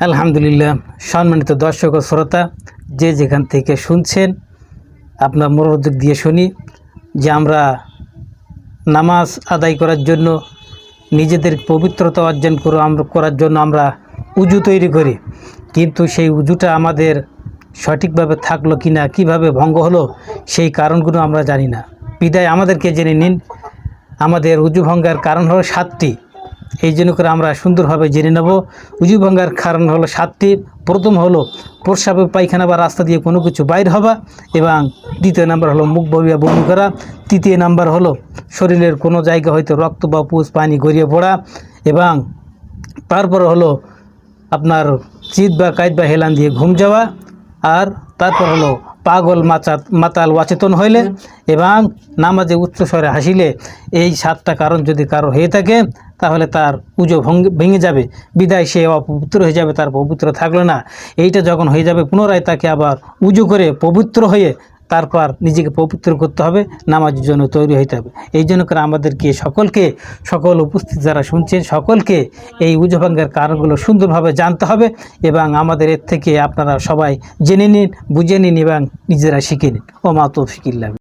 আলহামদুলিল্লাহ, সম্মানিত দর্শক ও শ্রোতা, যে যেখান থেকে শুনছেন, আপনার মনোযোগ দিয়ে শুনি যে আমরা নামাজ আদায় করার জন্য, নিজেদের পবিত্রতা অর্জন করে আমরা করার জন্য আমরা উজু তৈরি করি। কিন্তু সেই উজুটা আমাদের সঠিকভাবে থাকল কি না কীভাবে ভঙ্গ হলো, সেই কারণগুলো আমরা জানি না। বিদায় আমাদেরকে জেনে নিন। আমাদের উজু ভঙ্গার কারণ হলো সাতটি। এই জন্য করে আমরা সুন্দরভাবে জেনে নেব। উজু ভাঙ্গার কারণ হলো সাতটি। প্রথম হলো প্রস্রাবে পায়খানা বা রাস্তা দিয়ে কোনো কিছু বাইর হওয়া এবং দ্বিতীয় নাম্বার হলো মুখ ববিয়া বমি করা। তৃতীয় নাম্বার হলো শরীরের কোনো জায়গা হয়তো রক্ত বা পুষ, পানি গড়িয়ে পড়া এবং তারপর হলো আপনার চিত বা কাইত বা হেলান দিয়ে ঘুম যাওয়া। আর তারপর হলো পাগল মাচা মাতাল অচেতন হইলে এবং নামাজে উচ্চ স্বরে হাসিলে এই সাতটা কারণ যদি কারও হয়ে থাকে তাহলে তার পুজো ভঙ্গ ভেঙে যাবে। বিদায় সে অপবিত্র হয়ে যাবে তার পবিত্র থাকল না। এইটা যখন হয়ে যাবে পুনরায় তাকে আবার উজু করে পবিত্র হয়ে তারপর নিজেকে পবিত্র করতে হবে, নামাজের জন্য তৈরি হইতে হবে। এই জন্য করে আমাদেরকে সকলকে, সকল উপস্থিত যারা শুনছেন, সকলকে এই উজভাঙ্গের কারণগুলো সুন্দরভাবে জানতে হবে এবং আমাদের এর থেকে আপনারা সবাই জেনে নিন, বুঝে নিন এবং নিজেরা শিখে নিন। ও মা তৌফিকিল্লা